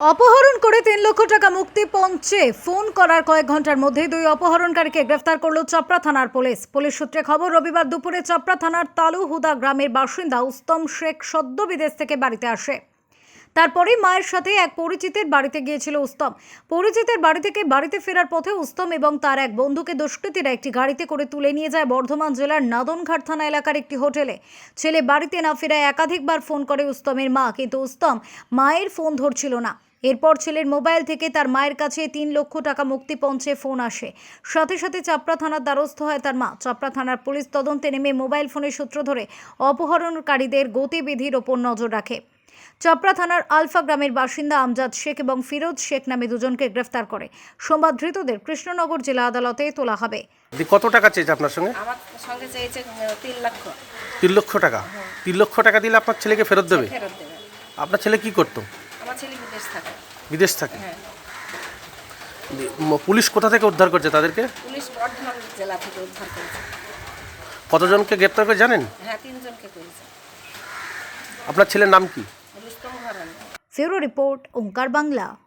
অপহরণ করে তিন লক্ষ টাকা মুক্তি পঞ্চে ফোন করার কয়েক ঘণ্টার মধ্যে দুই অপহরণকারীকে গ্রেফতার করল চপড়া থানার পুলিশ। পুলিশ সূত্রে খবর, রবিবার দুপুরে চপড়া থানার তালুহুদা গ্রামের বাসিন্দা উস্তম শেখ সদ্য বিদেশ থেকে বাড়িতে আসে। তারপরে মায়ের সাথে এক পরিচিতের বাড়িতে গিয়েছিল উস্তম। পরিচিতের বাড়ি থেকে বাড়িতে ফেরার পথে উস্তম এবং তার এক বন্ধুকে দুষ্কৃতীরা একটি গাড়িতে করে তুলে নিয়ে যায় বর্ধমান জেলার নাদনঘাট থানা এলাকার একটি হোটেলে। ছেলে বাড়িতে না ফেরায় একাধিকবার ফোন করে উস্তমের মা, কিন্তু উস্তম মায়ের ফোন ধরছিল না। এরপর ছেলের মোবাইল থেকে তার মায়ের কাছে তিন লক্ষ টাকা মুক্তি পৌঁছে ফোন আসে। সাথে সাথে চাপড়া থানার দ্বারস্থ হয় তার মা। চাপড়া থানার পুলিশ তদন্তে নেমে মোবাইল ফোনের সূত্র ধরে অপহরণকারীদের গতিবিধির ওপর নজর রাখে। চাপড়া থানার আলফা গ্রামের বাসিন্দা আমজাদ শেখ এবং ফিরোজ শেখ নামে দুজনকে গ্রেফতার করে। সোমবার ধৃতদের কৃষ্ণনগর জেলা আদালতে তোলা হবে। কত টাকা চেয়েছে আপনার সঙ্গে? আমার সঙ্গে চেয়েছে তিন লক্ষ। তিন লক্ষ টাকা? তিন লক্ষ টাকা দিলে আপনার ছেলেকে ফেরত দেবে। আপনার ছেলে কি করতো? ছেলে বিদেশ থাকে। বিদেশ থাকে? হ্যাঁ। পুলিশ কোথা থেকে উদ্ধার করছে তাদেরকে? পুলিশ বর্ধমান জেলা থেকে উদ্ধার করেছে। কতজনকে গ্রেপ্তার করে জানেন? হ্যাঁ তিনজনকে করেছে। আপনার ছেলের নাম কি? রুস্তম ঘরান ফিউরো রিপোর্ট ওঙ্কার বাংলা।